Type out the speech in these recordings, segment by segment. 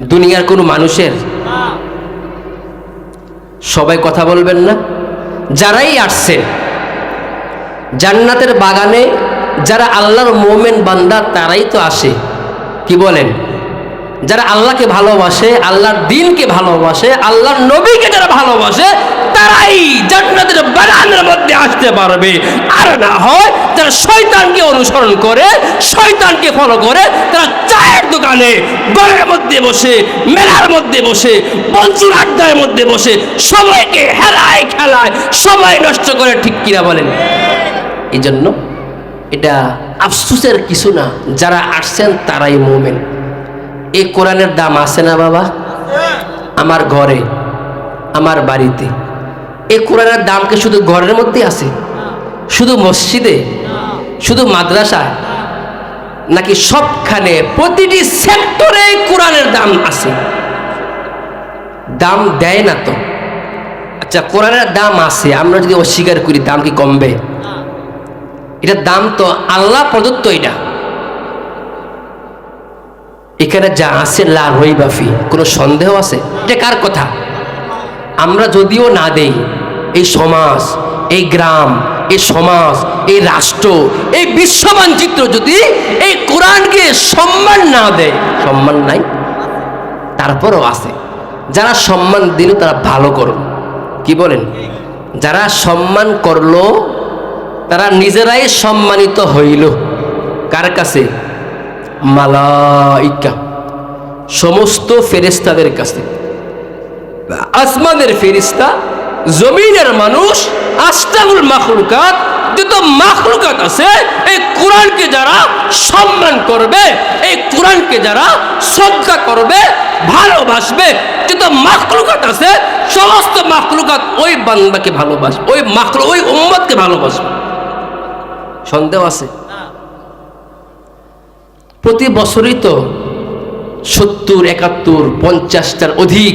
দুনিয়ার কোনো মানুষের সবাই কথা বলবেন না। যারাই আসছে, জান্নাতের বাগানে যারা আল্লাহর মোমেন বান্দা, তারাই তো আসে। কি বলেন? যারা আল্লাহকে ভালোবাসে, আল্লাহর দিনকে ভালোবাসে, আল্লাহর নবীকে যারা ভালোবাসে, তারাই জান্নাতের বাগানের মধ্যে আসতে পারবে। আর না হয় তারা শয়তানকে অনুসরণ করে, শয়তানকে ফলো করে, তারা চায়ের দোকানে, ঘরের মধ্যে বসে, মেলার মধ্যে বসে বঞ্চুর আড্ডার মধ্যে বসে, সবাইকে হেলায় খেলায়, সবাই নষ্ট করে, ঠিক কিনা বলেন? এই জন্য এটা আফসুসের কিছু না, যারা আসছেন তারাই মোমেন। এই কোরআনের দাম আছে না বাবা? আমার ঘরে, আমার বাড়িতে। এই কোরআনের দাম কি শুধু ঘরের মধ্যে আছে? শুধু মসজিদে? শুধু মাদ্রাসায়? নাকি সবখানে প্রতিটি সেক্টরে কোরআনের দাম আছে? দাম দেয় না তো। আচ্ছা কোরআনের দাম আছে, আমরা যদি অস্বীকার করি, দাম কি কমবে? এটার দাম তো আল্লাহ প্রদত্ত এটা। এখানে যা আছে, লা রইবাফি কোনো সন্দেহ আছে? এটা কার কথা? আমরা যদিও না দেই, এই সমাজ, এই গ্রাম, এই সমাজ, এই রাষ্ট্র, এই বিশ্ব মানচিত্র যদি এই কোরআনকে সম্মান না দেয়, সম্মান নাই, তারপরও আছে। যারা সম্মান দিল, তারা ভালো করল কি বলেন? যারা সম্মান করল, তারা নিজেরাই সম্মানিত হইল। কার কাছে? মালাইকা, সমস্ত ফেরেস্তাদের কাছে আসমানের ফেরিস্তা জমিনের মানুষ আস্তাগুল মাখলুকাত, যত মাখলুকাত আছে, এই কোরআনকে যারা সম্মান করবে, এই কোরআনকে যারা শ্রদ্ধা করবে, ভালোবাসবে, যত মাখলুকাত আছে, সমস্ত মাখলুকাত ওই বান্দাকে ভালোবাসবে, ওই মাখলু, ওই উম্মতকে ভালোবাসবে। সন্দেহ আছে? প্রতি বছরই তো সত্তর, একাত্তর, পঞ্চাশটার অধিক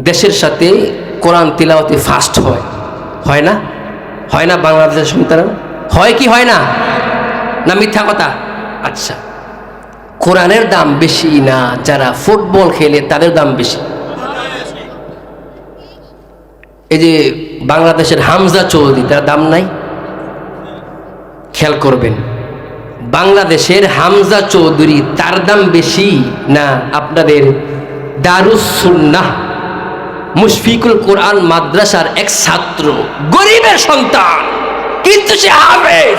দেশের সাথে কোরআন তিলাওয়াতে ফাস্ট হয়। হয় না? হয় না বাংলাদেশের সন্তান হয় কি হয় না? না মিথ্যা কথা? আচ্ছা। কোরআনের দাম বেশি না যারা ফুটবল খেলে তাদের দাম বেশি? এই যে বাংলাদেশের হামজা চৌধুরী, তার দাম নাই? খেয়াল করবেন। বাংলাদেশের হামজা চৌধুরী তার দাম বেশি না আপনাদের দারুসুন্নাহ মুশফিকুল কোরআন মাদ্রাসার এক ছাত্র, গরিবের সন্তান। কিন্তু সে হাফেজ,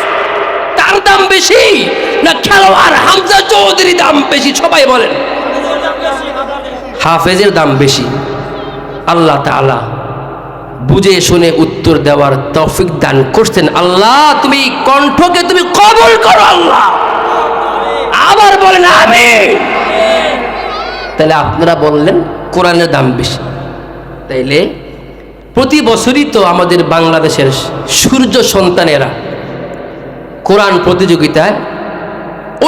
তার দাম বেশি না খেলোয়াড় হামজা চৌধুরী দাম বেশি, সবাই বলেন। হাফেজের দাম বেশি। আল্লাহ তাআলা বুঝে শুনে উত্তর দেওয়ার তৌফিক দান করছেন আল্লাহ। তুমি কণ্ঠকে তুমি কবল করো আল্লাহ। আবার বলেন আমি তাহলে আপনারা বললেন কোরআনের দাম বেশি। তাইলে প্রতি বছরই তো আমাদের বাংলাদেশের সূর্য সন্তানেরা কোরআন প্রতিযোগিতায়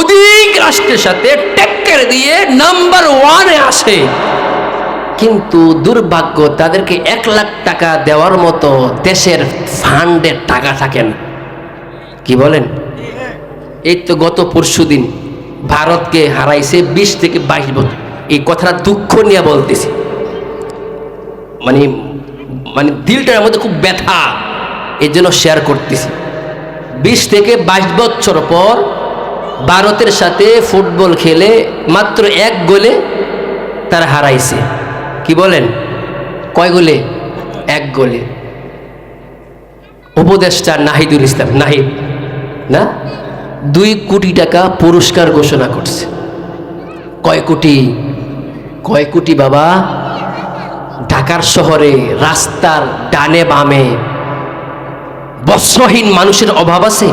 অধিক রাষ্ট্রের সাথে টেক্কার দিয়ে নাম্বার ওয়ানে আসে। কিন্তু দুর্ভাগ্য, তাদেরকে এক লাখ টাকা দেওয়ার মতো দেশের ফান্ডের টাকা থাকে না। কি বলেন? এই তো গত পরশু দিন ভারতকে হারাইছে বিশ থেকে বাইশ বছর। এই কথাটা দুঃখ নিয়ে বলতেছি। মানে মানে দিলটার মধ্যে খুব ব্যথা, এর জন্য শেয়ার করতেছি। বিশ থেকে বাইশ বছর পর ভারতের সাথে ফুটবল খেলে মাত্র এক গোলে তারা হারাইছে। কি বলেন? কয় গোলে? এক গোলে। উপদেষ্টা নাহিদুল ইসলাম, নাহিদ, না? দুই কোটি টাকা পুরস্কার ঘোষণা করছে। কয় কোটি? কয় কোটি বাবা? ঢাকার শহরে রাস্তার ডানে বামে বস্ত্রহীন মানুষের অভাব আছে।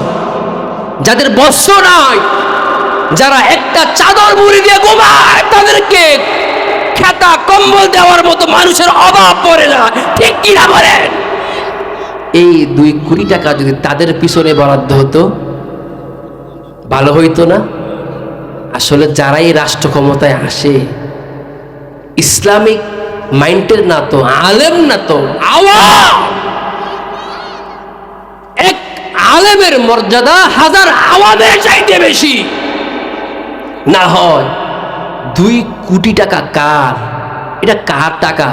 যাদের বস্ত্র নাই, যারা একটা চাদর মুড়ি দিয়ে ঘুমায়, তাদেরকে খেতা কম্বল দেওয়ার মতো মানুষের অভাব পড়ে না। ঠিক কিনা বলেন? এই দুই কোটি টাকা যদি তাদের পিছনে বরাদ্দ হতো, ভালো হইতো না? আসলে যারাই রাষ্ট্র ক্ষমতায় আসে, ইসলামিক মাইন্ডের না তো, আলেম না তো এক আলেমের মর্যাদা হাজার আওয়ামের চাইতে বেশি। না হয় দুই কোটি টাকা কার? এটা কার টাকা?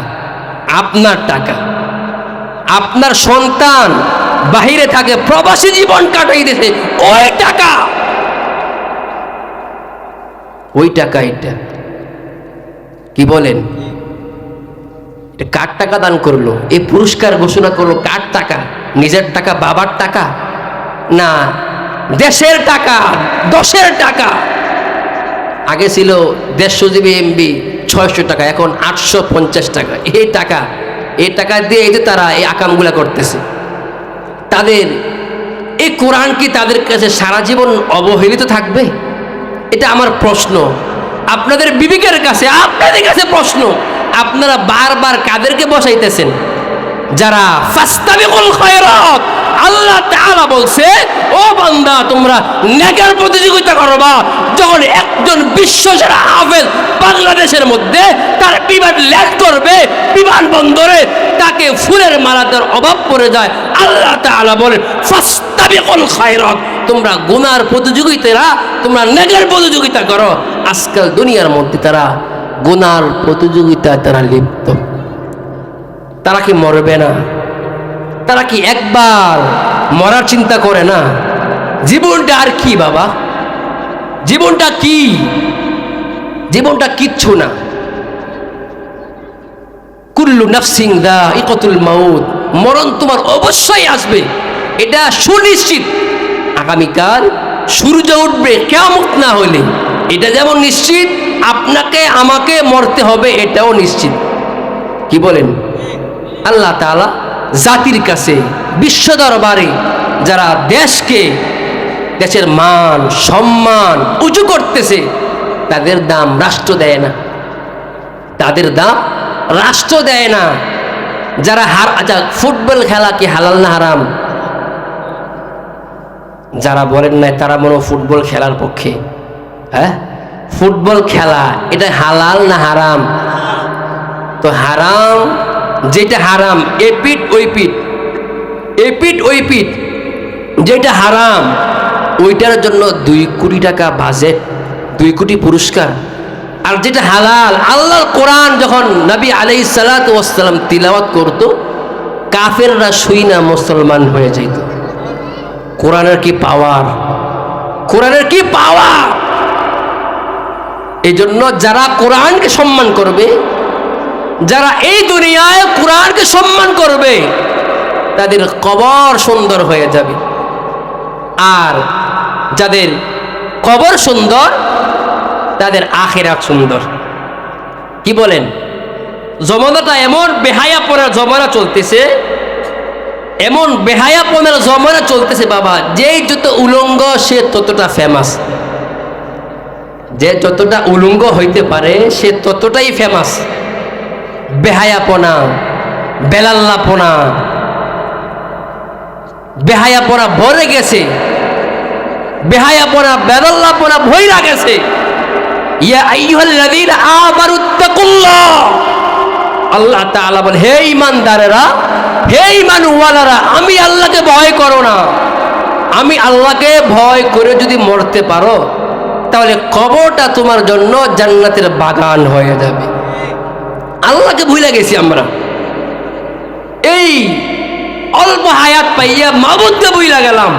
আপনার টাকা। আপনার সন্তান বাহিরে থাকে, প্রবাসী জীবন কাটাইতেছে ওই টাকা। ওই টাকা এটা। কি বলেন? এটা কার টাকা দান করল? এই পুরস্কার ঘোষণা করল কার টাকা? নিজের টাকা, বাবার টাকা? না, দেশের টাকা, দশের টাকা। আগে ছিল দেড়শো জিবি এমবি ছয়শো টাকা, এখন আটশো পঞ্চাশ টাকা। এই টাকা এই টাকা দিয়ে এই যে তারা এই আকামগুলা করতেছে। তাদের, এই কোরআন কি তাদের কাছে সারা জীবন অবহেলিত থাকবে? এটা আমার প্রশ্ন। আপনাদের বিবেকের কাছে, আপনাদের কাছে প্রশ্ন। আপনারা বারবার কাদেরকে বসাইতেছেন? যারা ফাস্তাবিকুল খায়রাত আল্লাহ তাআলা বলছে, ও বান্দা, তোমরা নেকের প্রতিযোগিতা করবা যখন একজন বিশ্ব সেরা হাফেজ বাংলাদেশের মধ্যে তার বিমান ল্যান্ড করবে, বিমানবন্দরে তাকে ফুলের মালাদের অভাব পড়ে যায়। আল্লাহ তাআলা বলেন, ফাস্তাবিকুল খায়রাত, তোমরা গুনার প্রতিযোগিতারা, তোমরা নেকের প্রতিযোগিতা করো। আজকাল দুনিয়ার মধ্যে তারা গুনার প্রতিযোগিতায় তারা লিপ্ত। তারা কি মরবে না? তারা কি একবার মরার চিন্তা করে না? জীবনটা আর কি বাবা? জীবনটা কি? জীবনটা কিচ্ছু না। কুল্লু নাফসিং দা ইকতুল মাউত। মরণ তোমার অবশ্যই আসবে। এটা সুনিশ্চিত। আগামীকাল সূর্য উঠবে কেমন না হলে। এটা যেমন নিশ্চিত, আপনাকে, আমাকে মরতে হবে, এটাও নিশ্চিত। কি বলেন? আল্লাহ তাআলা জাতির কাছে, বিশ্ব দরবারে যারা দেশকে, দেশের মান, সম্মান উঁচু করতেছে, তাদের দাম রাষ্ট্র দেয় না। তাদের দাম রাষ্ট্র দেয় না। যারা হার আচ্ছা ফুটবল খেলা কি হালাল না হারাম? যারা বলেন নাই, তারা মনে ফুটবল খেলার পক্ষে। হ্যাঁ? ফুটবল খেলা, এটা হালাল না হারাম? তো হারাম যেটা হারাম, এ পিঠ ওই পিঠ, এ ওই যেটা হারাম, ওইটার জন্য দুই কোটি টাকা বাজেট দুই কোটি পুরস্কার। আর যেটা হালাল, আল্লাহর কোরআন যখন নবী আলাই সালাতাম তিলাওয়াত করত, কাফেররা শুই না মুসলমান হয়ে যাইত। কোরআনের কি পাওয়ার? কোরআনের কি পাওয়ার? এই জন্য যারা কোরআনকে সম্মান করবে যারা এই দুনিয়ায় কোরআনকে সম্মান করবে, তাদের কবর সুন্দর হয়ে যাবে। আর যাদের কবর সুন্দর, তাদের আখেরাত সুন্দর। কি বলেন? জমানাটা এমন বেহায়া পড়ার জমানা চলতেছে, এমন বেহায়া পনেরো জমানা চলতেছে বাবা যেই যত উলঙ্গ, সে ততটা ফেমাস যে যতটা উলঙ্গ হইতে পারে, সে ততটাই ফেমাস বেহায়াপনা, বেলাল্লাপনা, বেহায়াপনা ভরে গেছে, বেহায়াপনা, বেলাল্লাপনা ভইরা গেছে। আল্লাহ তাআলা বলে, হে ঈমানদারেরা, হে ঈমানওয়ালারা, আমি আল্লাহকে ভয় করো না। আমি আল্লাহকে ভয় করে যদি মরতে পারো, তাহলে কবরটা তোমার জন্য জান্নাতের বাগান হয়ে যাবে। আল্লাহকে ভুলে গেছি আমরা। এই অল্প হায়াত পাইয়া মাবুদকে বুইলা গেলাম।